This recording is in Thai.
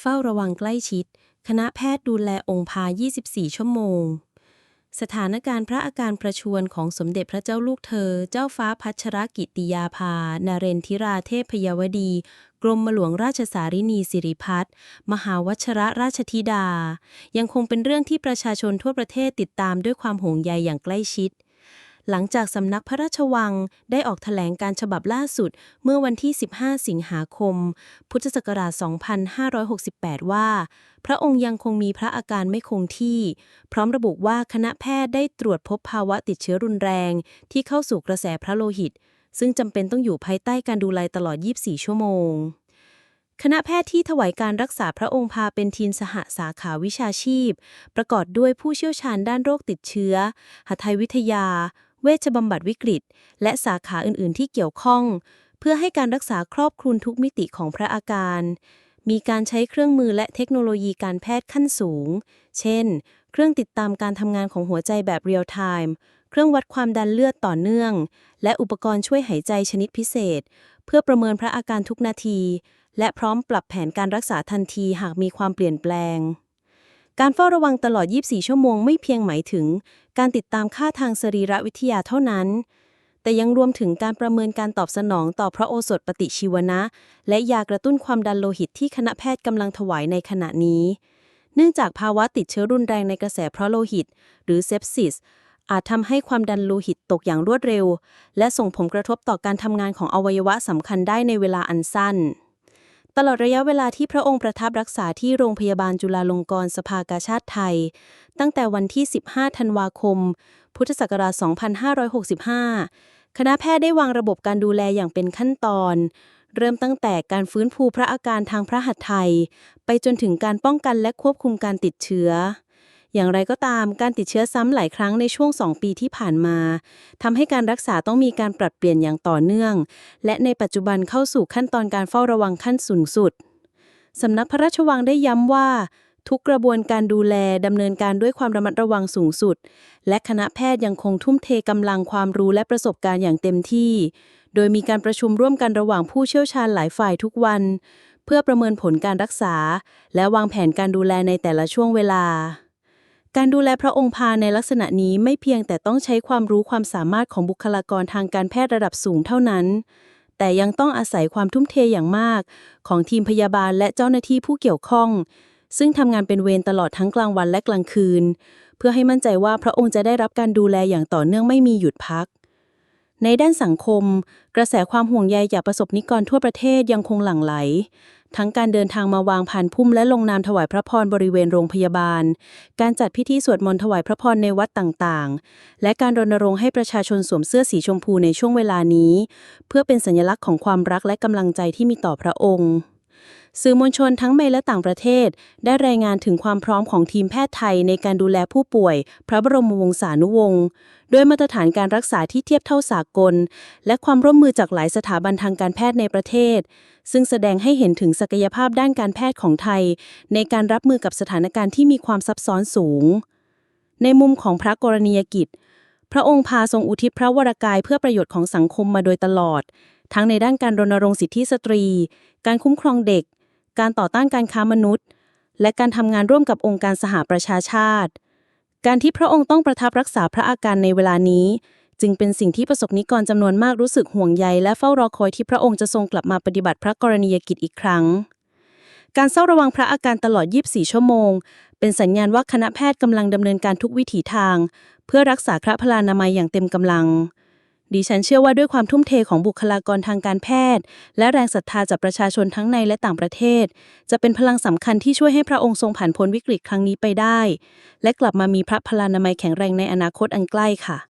เฝ้าระวังใกล้ชิด คณะแพทย์ดูแลองค์พา 24 ชั่วโมง สถานการณ์พระอาการประชวรของสมเด็จพระเจ้าลูกเธอ เจ้าฟ้าพัชรกิติยาภา นาเรนทิราเทพพยวดี กรมหลวงราชสารินีสิริพัฒน์มหาวชรราชธิดา ยังคงเป็นเรื่องที่ประชาชนทั่วประเทศติดตามด้วยความห่วงใยอย่างใกล้ชิด หลังจากสำนักพระราชวังได้ออกแถลงการฉบับล่าสุดเมื่อวันที่ 15 สิงหาคม พุทธศักราช 2568 ว่า พระองค์ยังคงมีพระอาการไม่คงที่ พร้อมระบุว่าคณะแพทย์ได้ตรวจพบภาวะติดเชื้อรุนแรง ที่เข้าสู่กระแสพระโลหิต ซึ่งจำเป็นต้องอยู่ภายใต้การดูแลตลอด 24 ชั่วโมงคณะแพทย์ที่ถวายการรักษาพระองค์พาเป็นทีมสหสาขาวิชาชีพ ประกอบด้วยผู้เชี่ยวชาญด้านโรคติดเชื้อ หัตถวิทยา เวชบำบัดวิกฤต และสาขาอื่นๆ ที่เกี่ยวข้อง เพื่อให้การรักษาครอบคลุมทุกมิติของพระอาการ มีการใช้เครื่องมือและเทคโนโลยีการแพทย์ขั้นสูง เช่น เครื่องติดตามการทำงานของหัวใจแบบเรียลไทม์เครื่องวัดความดันเลือดต่อเนื่อง และอุปกรณ์ช่วยหายใจชนิดพิเศษ เพื่อประเมินพระอาการทุกนาที และพร้อมปรับแผนการรักษาทันทีหากมีความเปลี่ยนแปลง การเฝ้าระวังตลอด 24 ชั่วโมงไม่เพียงหมายถึง การติดตามค่าทางสรีรวิทยาเท่านั้น แต่ยังรวมถึงการประเมินการตอบสนองต่อพระโอสถปฏิชีวนะ และยากระตุ้นความดันโลหิตที่คณะแพทย์กำลังถวายในขณะนี้ เนื่องจากภาวะติดเชื้อรุนแรงในกระแสเพราะโลหิต หรือเซปซิสอาจทำให้ความดันโลหิตตกอย่างรวดเร็ว และส่งผลกระทบต่อการทำงานของอวัยวะสำคัญได้ในเวลาอันสั้น ตลอดระยะเวลาที่พระองค์ประทับรักษาที่โรงพยาบาลจุฬาลงกรณ์สภากาชาติไทย ตั้งแต่วันที่ 15 ธันวาคม พุทธศักราช 2565 คณะแพทย์ได้วางระบบการดูแลอย่างเป็นขั้นตอน เริ่มตั้งแต่การฟื้นฟูพระอาการทางพระหัตถ์ไทย ไปจนถึงการป้องกันและควบคุมการติดเชื้อ อย่างไรก็ตามการติดเชื้อซ้ำหลายครั้งในช่วง 2 ปีที่ผ่านมาทำให้การรักษาต้องมีการปรับเปลี่ยนอย่างต่อเนื่อง และในปัจจุบันเข้าสู่ขั้นตอนการเฝ้าระวังขั้นสูงสุดสำนักพระราชวังได้ย้ำว่า ทุกกระบวนการดูแลดำเนินการด้วยความระมัดระวังสูงสุด และคณะแพทย์ยังคงทุ่มเทกำลังความรู้และประสบการณ์อย่างเต็มที่ โดยมีการประชุมร่วมกันระหว่างผู้เชี่ยวชาญหลายฝ่ายทุกวัน เพื่อประเมินผลการรักษา และวางแผนการดูแลในแต่ละช่วงเวลา การดูแลพระองค์พาในลักษณะนี้ไม่เพียงแต่ต้องใช้ความรู้ความสามารถของบุคลากรทางการแพทย์ระดับสูงเท่านั้น แต่ยังต้องอาศัยความทุ่มเทอย่างมาก ของทีมพยาบาลและเจ้าหน้าที่ผู้เกี่ยวข้อง ซึ่งทำงานเป็นเวรตลอดทั้งกลางวันและกลางคืน เพื่อให้มั่นใจว่าพระองค์จะได้รับการดูแลอย่างต่อเนื่องไม่มีหยุดพักในด้านสังคม กระแสความห่วงใยจากประสบนิกรทั่วประเทศยังคงหลั่งไหล ทั้งการเดินทางมาวางผ่านพุ่มและลงนามถวายพระพรบริเวณโรงพยาบาล การจัดพิธีสวดมนต์ถวายพระพรในวัดต่างๆ และการรณรงค์ให้ประชาชนสวมเสื้อสีชมพูในช่วงเวลานี้ เพื่อเป็นสัญลักษณ์ของความรักและกำลังใจที่มีต่อพระองค์ สื่อมวลชนทั้งในและต่างประเทศ ได้รายงานถึงความพร้อมของทีมแพทย์ไทยในการดูแลผู้ป่วย พระบรมวงศานุวงศ์ด้วยมาตรฐานการรักษาที่เทียบเท่าสากล และความร่วมมือจากหลายสถาบันทางการแพทย์ในประเทศ ซึ่งแสดงให้เห็นถึงศักยภาพด้านการแพทย์ของไทย ในการรับมือกับสถานการณ์ที่มีความซับซ้อนสูง ในมุมของพระกรณียกิจ พระองค์พาทรงอุทิศพระวรกายเพื่อประโยชน์ของสังคมมาโดยตลอด ทั้งในด้านการรณรงค์สิทธิสตรี การคุ้มครองเด็ก การต่อต้านการค้ามนุษย์ และการทำงานร่วมกับองค์การสหประชาชาติ การที่พระองค์ต้องประทับรักษาพระอาการในเวลานี้ จึงเป็นสิ่งที่ประสบนิกรจำนวนมากรู้สึกห่วงใย และเฝ้ารอคอยที่พระองค์จะทรงกลับมาปฏิบัติพระกรณียกิจอีกครั้ง การเฝ้าระวังพระอาการตลอด 24 ชั่วโมง เป็นสัญญาณว่าคณะแพทย์กำลังดำเนินการทุกวิถีทาง เพื่อรักษาพระพลานามัยอย่างเต็มกำลัง ดิฉันเชื่อว่าด้วยความทุ่มเทของบุคลากรทางการแพทย์ และแรงศรัทธาจากประชาชนทั้งในและต่างประเทศ จะเป็นพลังสำคัญที่ช่วยให้พระองค์ทรงผ่านพ้นวิกฤตครั้งนี้ไปได้ และกลับมามีพระพลานามัยแข็งแรงในอนาคตอันใกล้ค่ะ